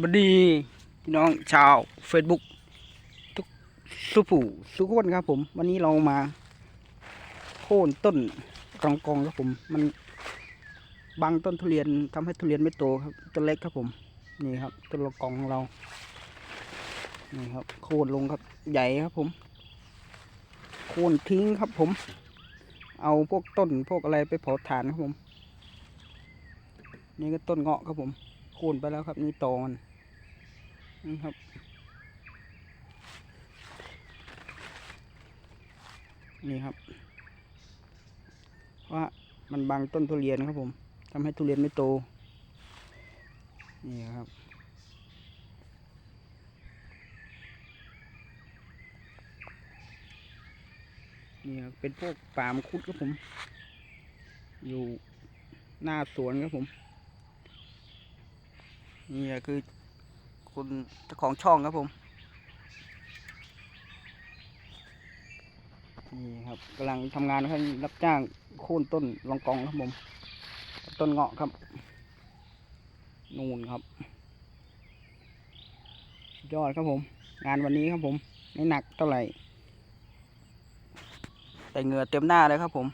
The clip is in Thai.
สวัสดีพี่น้องชาว Facebook ทุกสุผู้สุกคนครับผม วันนี้เรามาโค่นต้นกองกองครับผม มันบังต้นทุเรียนทำให้ทุเรียนไม่โตครับต้นเล็กครับผมนี่ครับต้นละกองของเรานี่ครับ โค่นลงครับใหญ่ครับผม โค่นทิ้งครับผม เอาพวกต้นพวกอะไรไปเผาถ่านครับผม นี่ก็ต้นเงาะครับผมโค่นไปแล้วครับนี่ตอมัน นี่ครับนี่ครับว่ามันบังต้นทุเรียนครับผมทำให้ทุเรียนไม่โต นี่ครับ นี่ครับเป็นพวกป่ามคุดครับผม อยู่หน้าสวนครับผม นี่คือ คุณเจ้าของช่องครับผม นี่ครับกำลังทำงานให้รับจ้างโค่นต้นลองกองครับผม ต้นเงาะครับ นูนครับ ยอดครับผม งานวันนี้ครับผม ไม่หนักเท่าไหร่ แต่เหงื่อเต็มหน้าเลยครับผม